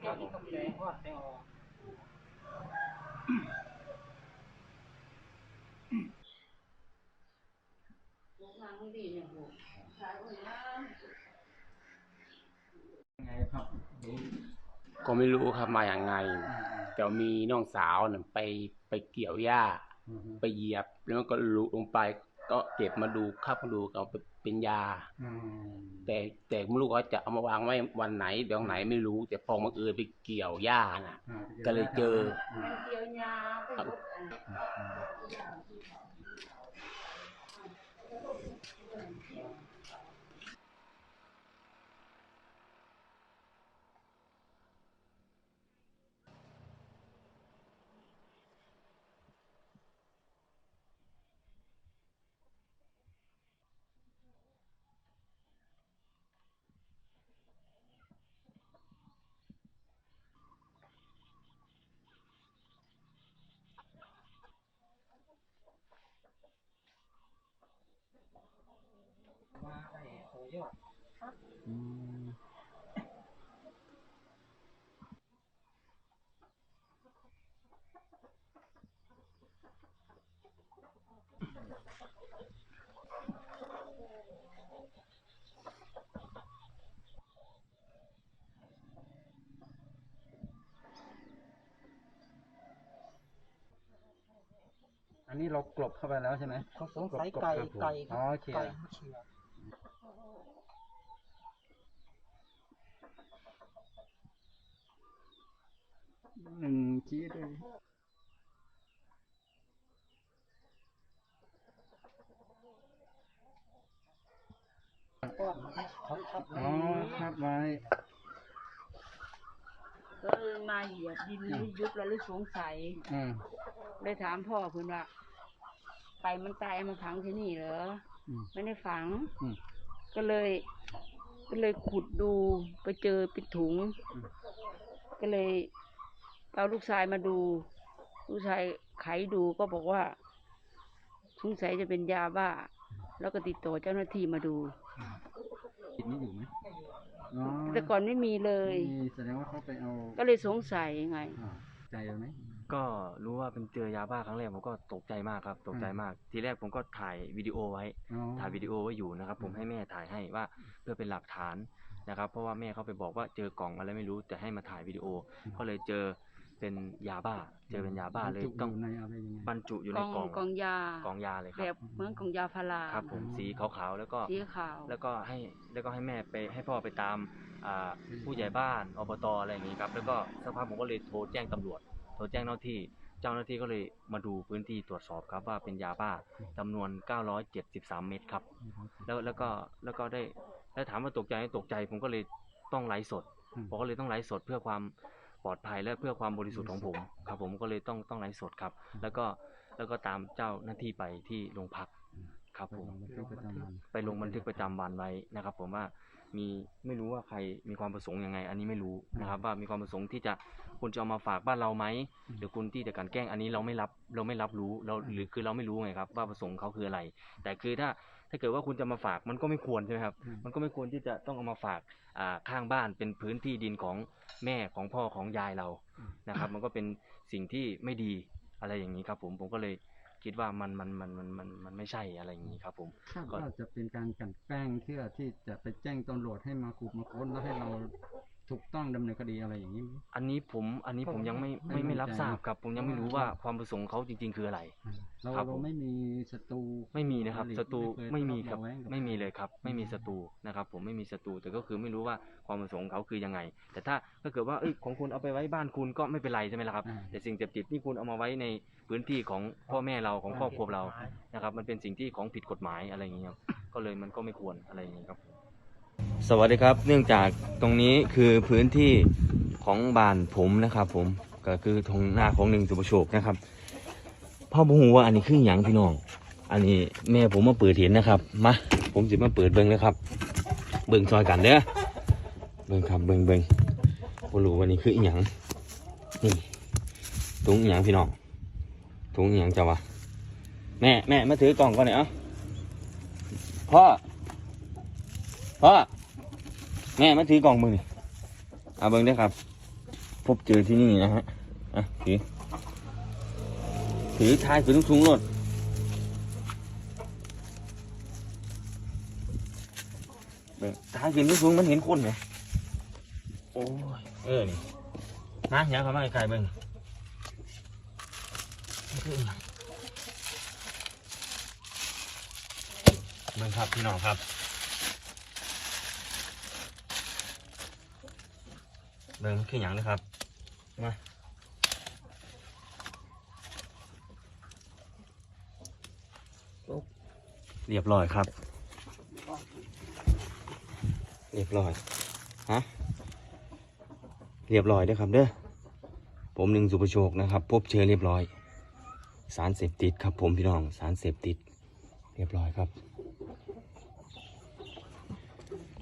แกงกับแกงทอดแตงออกไงครับรู้ก็ไม่รู้ครับมาอย่างไง แต่มีน้องสาวน่ะไปไปเกี่ยวหญ้าอืมไปเหยียบแล้วมันก็หลุดลงไป ก็เก็บมาดูเข้ามาดูก็เอาไปเป็นยาอืมแต่แต่ไม่รู้ว่าจะเอามาวางไว้วันไหนเดี๋ยวไหนไม่รู้ แต่พอมาเออไปเกี่ยวหญ้าน่ะอ่าก็เลยเจอมันเกี๊ยวยาไปหมดอันว่า ไอ้โอยอดอืมอันนี้เรากลบเข้าไปแล้วใช่ไหมเขาสงสัยไก่ครับผมไก่อ๋อโอเคไก่เชีย หนึ่งชี้ด้วยก้อนเขาทับอ๋อครับไว้ก็เออมาเหยียบดินนี่ยุบแล้วเลยสงสัยอืมเลยถามพ่อเพื่อนว่าไก่มันตายเอามาฝังที่นี่เหรอ อืมไม่ได้ฝัง อืม ก็เลย ก็เลยขุดดูไปเจอเป็นถุง อืม ก็เลย เอาลูกชายมาดู ลูกชายไขดูก็บอกว่าสงสัยจะเป็นยาบ้า แล้วก็ติดต่อเจ้าหน้าที่มาดูติดนี่อยู่ไหมอ๋อแต่ก่อนไม่มีเลย มีแสดงว่าเขาไปเอาก็เลยสงสัยไง อ่าใจเอาไหม ก็รู้ว่าเป็นเจอยาบ้าครั้งแรกผมก็ตกใจมากครับ ตกใจมาก ทีแรกผมก็ถ่ายวิดีโอไว้ อ๋อ ถ่ายวิดีโอไว้อยู่นะครับผมอืมให้แม่ถ่ายให้ว่าเพื่อเป็นหลักฐานนะครับ เพราะว่าแม่เขาไปบอกว่าเจอกล่องอะไรไม่รู้แต่ให้มาถ่ายวิดีโอ ก็เลยเจอ เป็นยาบ้า เจอเป็นยาบ้าเลยบรรจุต้องยู่ในอะไรยังไงบรรจุอยู่กในล่องกล่องกล่องยากล่องยาเลยคแบรับบเหมือนกล่องยาพาราครับ ผมสีขาวๆแล้วก็สีขาวแล้วก็ให้แล้วก็ให้แม่ไปให้พ่อไปตามอ่าผู้ใหญ่บ้านอบตอะไรอย่างนี้ครับ แล้วก็สักพักผมก็เลยโทรแจ้งตำรวจ โทรแจ้งเจ้าหน้าที่ เจ้าหน้าที่ก็เลยมาดูพื้นที่ตรวจสอบครับว่าเป็นยาบ้าจำนวน 973 เม็ดครับ แล้วแล้วก็แล้วก็ได้แล้วถามว่าตกใจไหมตกใจผมก็เลยต้องไลฟ์สดอืมผมก็เลยต้องไลฟ์สดเพื่อความ ปลอดภัยและเพื่อความบริสุทธิ์ของผมครับ ผมก็เลยต้องต้องไลฟ์สดครับ แล้วก็แล้วก็ตามเจ้าหน้าที่ไปที่โรงพักครับไปผมลงบันทึกประจำวันไปลงบันทึกประจำวันไว้นะครับ ผมว่ามีไม่รู้ว่าใครมีความประสงค์ยังไง อันนี้ไม่รู้นะครับ ว่ามีความประสงค์ที่จะคุณจะเอามาฝากบ้านเราไหมหรือคุณที่จะกลันแกล้งอันนี้เราไม่รับเราไม่รับรู้เราหรือคือเราไม่รู้ไงครับ ว่าประสงค์เขาคืออะไร แต่คือถ้า ถ้าเกิดว่าคุณจะมาฝากมันก็ไม่ควรใช่ไหมครับอืมมันก็ไม่ควรที่จะต้องเอามาฝากอ่าข้างบ้านเป็นพื้นที่ดินของแม่ของพ่อของยายเรานะครับ มันก็เป็นสิ่งที่ไม่ดีอะไรอย่างนี้ครับผมผมก็เลยคิดว่ามันมันมันมันมันมันไม่ใช่อะไรอย่างนี้ครับ ผมคาดก่อนว่าจะเป็นการกลันแกล้งเพื่อที่จะไปแจ้งตำรวจให้มาขูดมาค้นแล้วให้เราถูกต้องดำเนินคดีอะไรอย่างนี้ไหมอันนี้ผมอันนี้ผมยังไม่ไม่ไม่ไม่มั่นรับใจทราบครับ ผมยังไม่รู้อ๋อว่าความประสงค์เขาจริง ๆ คืออะไรอ่า เราครับเราผม ไม่มีศัตรูไม่มีนะครับหอศัตรูเคยไม่มีครับทะเลาะเาะแว้งกับไม่มีใครเลยครับ ไม่มีอืมศัตรูนะครับ ผมไม่มีศัตรูแต่ก็คือไม่รู้ว่าความประสงค์เขาคือยังไง แต่ถ้าถ้าเกิดว่าเอ้ยของคุณเอาไปไว้บ้านคุณก็ไม่เป็นไรใช่ไหมล่ะครับอ่าแต่สิ่งเสพติดที่คุณเอามาไว้ในพื้นที่ของพ่อแม่เราของครอบครัวเรานะครับ มันเป็นสิ่งที่ของผิดกฎหมายอะไรอย่างเงี้ยครับก็เลยมันก็ไม่ควรอะไรอย่างเงี้ยครับ สวัสดีครับ เนื่องจากตรงนี้คือพื้นที่ของบ้านผมนะครับ ผมก็คือทงหน้าของหนึ่งสุภโชคนะครับ พ่อบูว่าอันนี้คืออย่างพี่น้อง อันนี้แม่ผมมาเปิดเห็นนะครับมาผมจะมาเปิดเบิ้งนะครับ เบิ้งซอยกันเด้อเบิ้งครับเบิ้งเบิ้งบ่รู้ว่านี่คือหย่างนี่ถุงหย่างพี่น้องถุงหย่างจ้าวะแม่แม่มาถือกล่องก่อนหน่อยเอ้าพ่อพ่อแม่มาถือกล่องมือนี่เอาเบิ้งเด้อครับ พบเจอที่นี่นะฮะอะถือ ถือทายถือทุงๆรถเบิ่งทายถือทุงๆมันเห็นคนไหมโอ้ย เออ นี่นะอย้ายเข้ามาไกลๆเบิ่งนี่คืออิหยังเบิ่งครับพี่น้องครับเบิ่งคืออย่างนะครับ มา เรียบร้อยครับ เรียบร้อย ฮะ เรียบร้อยเด้อครับเด้อ ผมหนึ่งสุประโชคนะครับ พบเชื้อเรียบร้อย สารเสพติดครับผมพี่น้อง สารเสพติด เรียบร้อยครับ